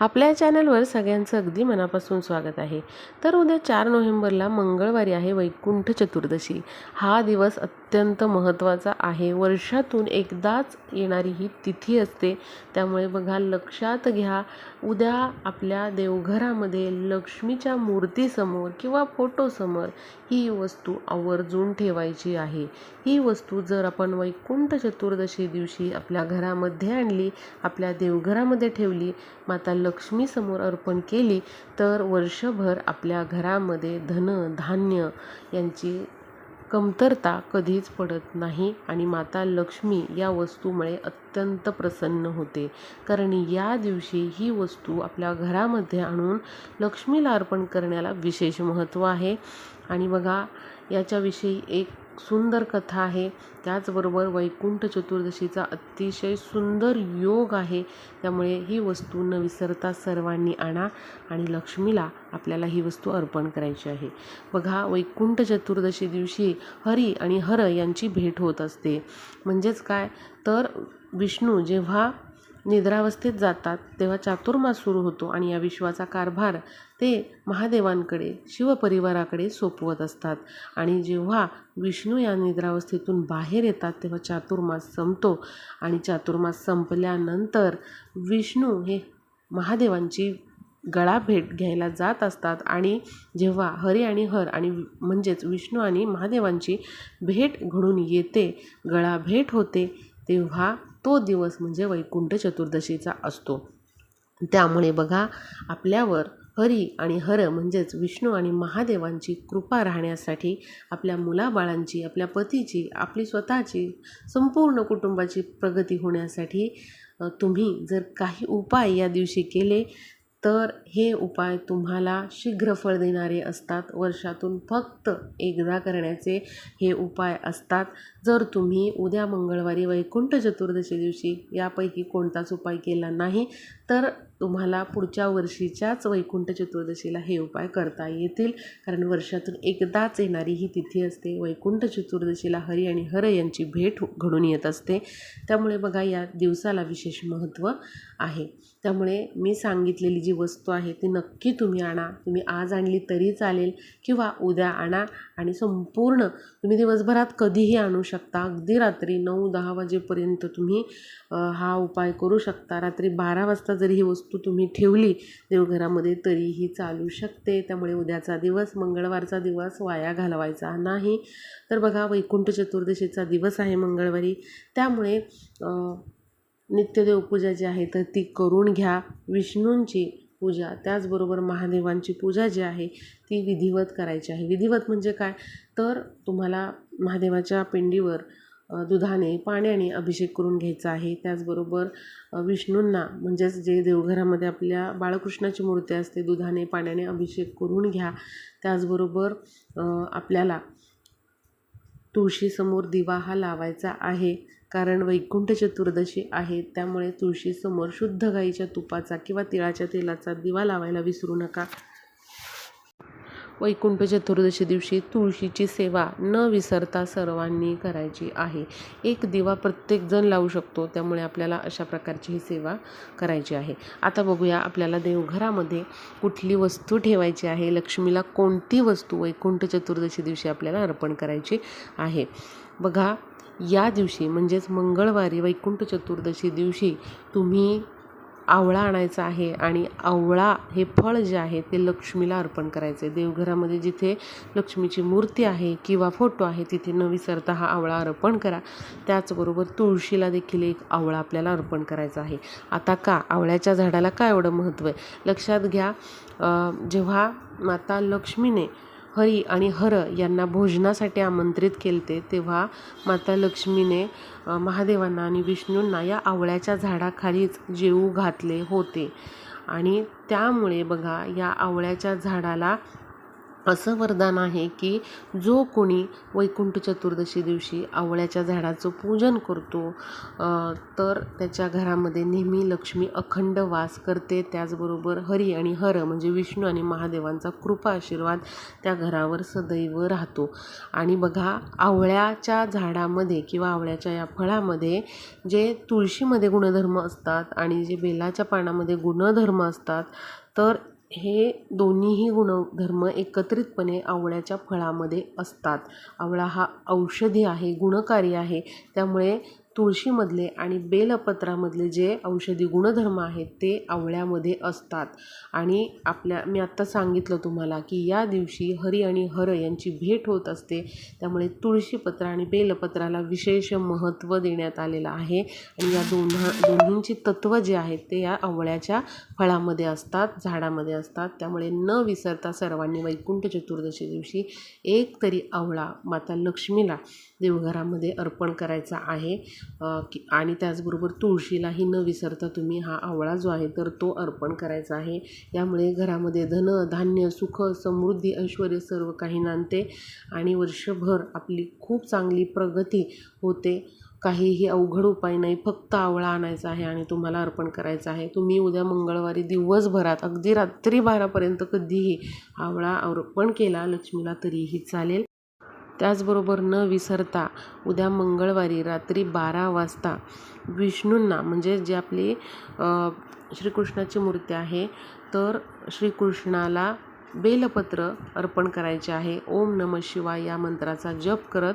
आपल्या चॅनलवर सगळ्यांचं अगदी मनापासून स्वागत आहे. तर उद्या चार नोव्हेंबरला मंगळवारी आहे वैकुंठ चतुर्दशी. हा दिवस अत्यंत महत्त्वाचा आहे. वर्षातून एकदाच येणारी ही तिथी असते. त्यामुळे बघा लक्षात घ्या उद्या आपल्या देवघरामध्ये लक्ष्मीच्या मूर्तीसमोर किंवा फोटोसमोर ही वस्तू आवर्जून ठेवायची आहे. ही वस्तू जर आपण वैकुंठ चतुर्दशी दिवशी आपल्या घरामध्ये आणली आपल्या देवघरामध्ये ठेवली माता लक्ष्मीसमोर अर्पण केली तर वर्षभर आपल्या घरामध्ये धन धान्य यांची कमतरता कधीच पडत नाही आणि माता लक्ष्मी या वस्तूमुळे अत्यंत प्रसन्न होते. कारण या दिवशी ही वस्तू आपल्या घरामध्ये आणून लक्ष्मीला अर्पण करण्याला विशेष महत्त्व आहे. आणि बघा याच्याविषयी एक सुंदर कथा आहे. त्याचबरोबर वैकुंठ चतुर्दशीचा अतिशय सुंदर योग आहे. त्यामुळे ही वस्तू न विसरता सर्वांनी आणा आणि लक्ष्मीला आपल्याला ही वस्तू अर्पण करायची आहे. बघा वैकुंठ चतुर्दशी दिवशी हरी आणि हर यांची भेट होत असते. म्हणजेच काय? तर विष्णू जेव्हा निद्रावस्थेत जातात तेव्हा चातुर्मास सुरू होतो आणि या विश्वाचा कारभार ते महादेवांकडे शिवपरिवाराकडे सोपवत असतात. आणि जेव्हा विष्णू या निद्रावस्थेतून बाहेर येतात तेव्हा चातुर्मास संपतो. आणि चातुर्मास संपल्यानंतर विष्णू हे महादेवांची गळा भेट घ्यायला जात असतात आणि जेव्हा हरी आणि हर आणि म्हणजेच विष्णू आणि महादेवांची भेट घडून येते गळा भेट होते तेव्हा तो दिवस म्हणजे वैकुंठ चतुर्दशीचा असतो. त्यामुळे बघा आपल्यावर हरी आणि हर म्हणजेच विष्णू आणि महादेवांची कृपा राहण्यासाठी आपल्या मुलाबाळांची आपल्या पतीची आपली स्वतःची संपूर्ण कुटुंबाची प्रगती होण्यासाठी तुम्ही जर काही उपाय या दिवशी केले तर हे उपाय तुम्हाला शीघ्र फळ देणारे असतात. वर्षातून फक्त एकदा करण्याचे हे उपाय असतात. जर तुम्ही उद्या मंगळवारी वैकुंठ चतुर्दशी दिवशी यापैकी कोणताच उपाय केला नाही तर तुम्हाला पुढच्या वर्षीच्याच वैकुंठ चतुर्दशीला हे उपाय करता येतील. कारण वर्षातून एकदाच येणारी ही तिथी असते. वैकुंठ चतुर्दशीला हरी आणि हर यांची भेट घडून येत असते. त्यामुळे बघा या दिवसाला विशेष महत्त्व आहे. त्यामुळे मी सांगितलेली जी वस्तू आहे ती नक्की तुम्ही आणा. तुम्ही आज आणली तरी चालेल किंवा उद्या आणा. आणि संपूर्ण तुम्ही दिवसभरात कधीही आणू शकता. अगदी रात्री नऊ दहा वाजेपर्यंत तुम्ही हा उपाय करू शकता. रात्री बारा वाजता जरी ही वस्तू तुम्ही ठेवली देवघरामध्ये तरीही चालू शकते. त्यामुळे उद्याचा दिवस मंगळवारचा दिवस वाया घालवायचा नाही. तर बघा वैकुंठ चतुर्दशीचा दिवस आहे मंगळवारी. त्यामुळे नित्यदेवपूजा जी आहे तर ती करून घ्या. विष्णूंची पूजा. त्याचबरोबर महादेवांची पूजा जी आहे ती विधिवत करायची आहे. विधिवत म्हणजे काय? तर तुम्हाला महादेवाच्या पिंडीवर दुधाने पाण्याने अभिषेक करून घ्यायचा आहे. त्याचबरोबर विष्णूंना म्हणजेच जे देवघरामध्ये आपल्या बाळकृष्णाची मूर्ती असते दुधाने पाण्याने अभिषेक करून घ्या. त्याचबरोबर आपल्याला तुळशीसमोर दिवा हा लावायचा आहे. कारण वैकुंठ चतुर्दशी आहे त्यामुळे तुळशीसमोर शुद्ध गाईच्या तुपाचा किंवा तिळाच्या तेलाचा दिवा लावायला विसरू नका. वैकुंठ चतुर्दशी दिवशी तुळशीची सेवा न विसरता सर्वांनी करायची आहे. एक दिवा प्रत्येकजण लावू शकतो त्यामुळे आपल्याला अशा प्रकारची ही सेवा करायची आहे. आता बघूया आपल्याला देवघरामध्ये कुठली वस्तू ठेवायची आहे लक्ष्मीला कोणती वस्तू वैकुंठ चतुर्दशी दिवशी आपल्याला अर्पण करायची आहे. बघा या दिवशी म्हणजेच मंगळवारी वैकुंठ चतुर्दशी दिवशी तुम्ही आवळा आणायचा आहे आणि आवळा हे फळ जे आहे ते लक्ष्मीला अर्पण करायचं. आहे देवघरामध्ये जिथे लक्ष्मीची मूर्ती आहे किंवा फोटो आहे तिथे न विसरता हा आवळा अर्पण करा. त्याचबरोबर तुळशीला देखील एक आवळा आपल्याला अर्पण करायचा आहे. आता का? आवळ्याच्या झाडाला काय एवढं महत्त्व आहे? लक्षात घ्या जेव्हा माता लक्ष्मीने हरी आणि हर यांना भोजनासाठी आमंत्रित केलते तेव्हा माता लक्ष्मीने महादेवांना आणि विष्णूंना या आवळ्याच्या झाडाखालीच जेऊ घातले होते. आणि त्यामुळे बघा या आवळ्याच्या झाडाला असं वरदान आहे की जो कोणी वैकुंठ चतुर्दशी दिवशी आवळ्याच्या झाडाचं पूजन करतो तर त्याच्या घरामध्ये नेहमी लक्ष्मी अखंड वास करते. त्याचबरोबर हरी आणि हर म्हणजे विष्णू आणि महादेवांचा कृपा आशीर्वाद त्या घरावर सदैव राहतो. आणि बघा आवळ्याच्या झाडामध्ये किंवा आवळ्याच्या या फळामध्ये जे तुळशीमध्ये गुणधर्म असतात आणि जे बेलाच्या पानामध्ये गुणधर्म असतात तर हे दोन्हीही गुणधर्म एकत्रितपणे आवळ्याच्या फळामध्ये असतात. आवळा हा औषधी आहे गुणकारी आहे. त्यामुळे तुळशीमधले आणि बेलपत्रामधले जे औषधी गुणधर्म आहेत ते आवळ्यामध्ये असतात. आणि आपल्या मी आत्ता सांगितलं तुम्हाला की या दिवशी हरी आणि हर यांची भेट होत असते. त्यामुळे तुळशीपत्र आणि बेलपत्राला विशेष महत्त्व देण्यात आलेलं आहे. आणि या दोन्हा दोन्हींची तत्त्व जे आहेत ते या आवळ्याच्या फळामध्ये असतात झाडामध्ये असतात. त्यामुळे न विसरता सर्वांनी वैकुंठ चतुर्दशी दिवशी एक तरी आवळा माता लक्ष्मीला देवघरामध्ये अर्पण करायचा आहे. की आणि त्याचबरोबर तुळशीलाही न विसरता तुम्ही हा आवळा जो आहे तर तो अर्पण करायचा आहे. यामुळे घरामध्ये धन धान्य सुख समृद्धी ऐश्वर सर्व काही नांदते आणि वर्षभर आपली खूप चांगली प्रगती होते. काहीही अवघड उपाय नाही फक्त आवळा आणायचा आहे आणि तुम्हाला अर्पण करायचा आहे. तुम्ही उद्या मंगळवारी दिवसभरात अगदी रात्री बारापर्यंत कधीही आवळा अर्पण केला लक्ष्मीला तरीही चालेल. त्याचबरोबर न विसरता उद्या मंगळवारी रात्री बारा वाजता विष्णूंना म्हणजे जे आपली श्रीकृष्णाची मूर्ती आहे तर श्रीकृष्णाला बेलपत्र अर्पण करायचे आहे. ओम नम शिवाय या मंत्राचा जप करत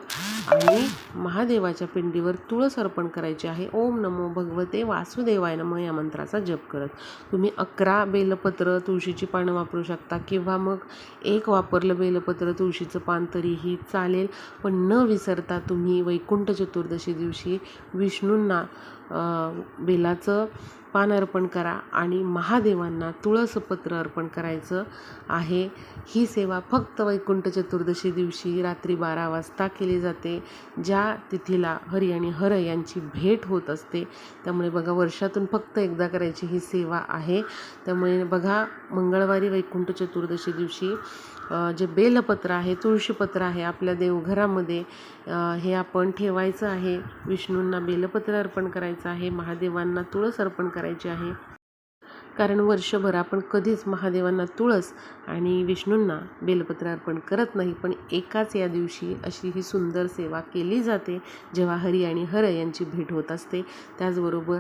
आणि महादेवाच्या पिंडीवर तुळस अर्पण करायची आहे. ओम नमो भगवते वासुदेवाय नम या मंत्राचा जप करत. तुम्ही अकरा बेलपत्र तुळशीची पानं वापरू शकता किंवा मग एक वापरलं बेलपत्र तुळशीचं पान तरीही चालेल. पण न विसरता तुम्ही वैकुंठ चतुर्दशी दिवशी विष्णूंना बेलाचं पान अर्पण करा आणि महादेवांना तुळसपत्र अर्पण करायचं आहे. ही सेवा फक्त वैकुंठ चतुर्दशी दिवशी रात्री बारा वाजता केली जाते ज्या तिथीला हरी आणि हर यांची भेट होत असते. त्यामुळे बघा वर्षातून फक्त एकदा करायची ही सेवा आहे. त्यामुळे बघा मंगळवारी वैकुंठ चतुर्दशी दिवशी जे बेलपत्र आहे तुळशीपत्र आहे आपल्या देवघरामध्ये हे आपण ठेवायचं आहे. विष्णूंना बेलपत्र अर्पण करायचं आहे महादेवांना तुळस अर्पण करायची आहे. कारण वर्षभर आपण कधीच महादेवांना तुळस आणि विष्णूंना बेलपत्र अर्पण करत नाही पण एकाच या दिवशी अशी ही सुंदर सेवा केली जाते जेव्हा हरी आणि हर यांची भेट होत असते. त्याचबरोबर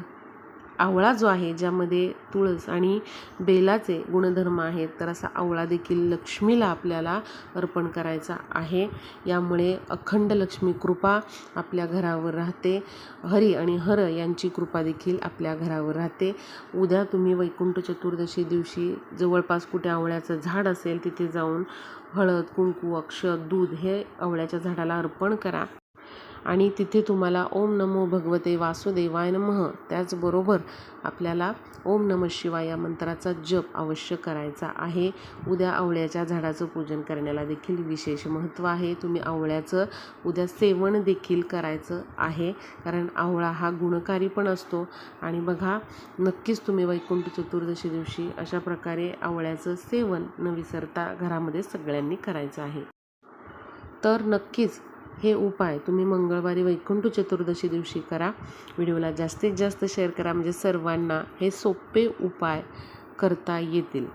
आवळा जो आहे ज्यामध्ये तुळस आणि बेलाचे गुणधर्म आहेत तर असा आवळा देखील लक्ष्मीला आपल्याला अर्पण करायचा आहे. यामुळे अखंड लक्ष्मी कृपा आपल्या घरावर राहते. हरी आणि हर यांची कृपा देखील आपल्या घरावर राहते. उद्या तुम्ही वैकुंठ चतुर्दशी दिवशी जवळपास कुठे आवळ्याचं झाड असेल तिथे जाऊन हळद कुंकू अक्षत दूध हे आवळ्याच्या झाडाला अर्पण करा. आणि तिथे तुम्हाला ओम नमो भगवते वासुदेवाय नमः. त्याचबरोबर आपल्याला ओम नम शिवाय या मंत्राचा जप अवश्य करायचा आहे. उद्या आवळ्याच्या झाडाचं पूजन करण्याला देखील विशेष महत्त्व आहे. तुम्ही आवळ्याचं उद्या सेवन देखील करायचं आहे. कारण आवळा हा गुणकारी पण असतो. आणि बघा नक्कीच तुम्ही वैकुंठ चतुर्दशी दिवशी अशा प्रकारे आवळ्याचं सेवन न विसरता घरामध्ये सगळ्यांनी करायचं आहे. तर नक्कीच हे उपाय तुम्ही मंगळवारी वैकुंठ चतुर्दशी दिवशी करा. व्हिडिओला जास्तीत जास्त शेअर करा. म्हणजे सर्वांना हे सोपे उपाय करता येतील.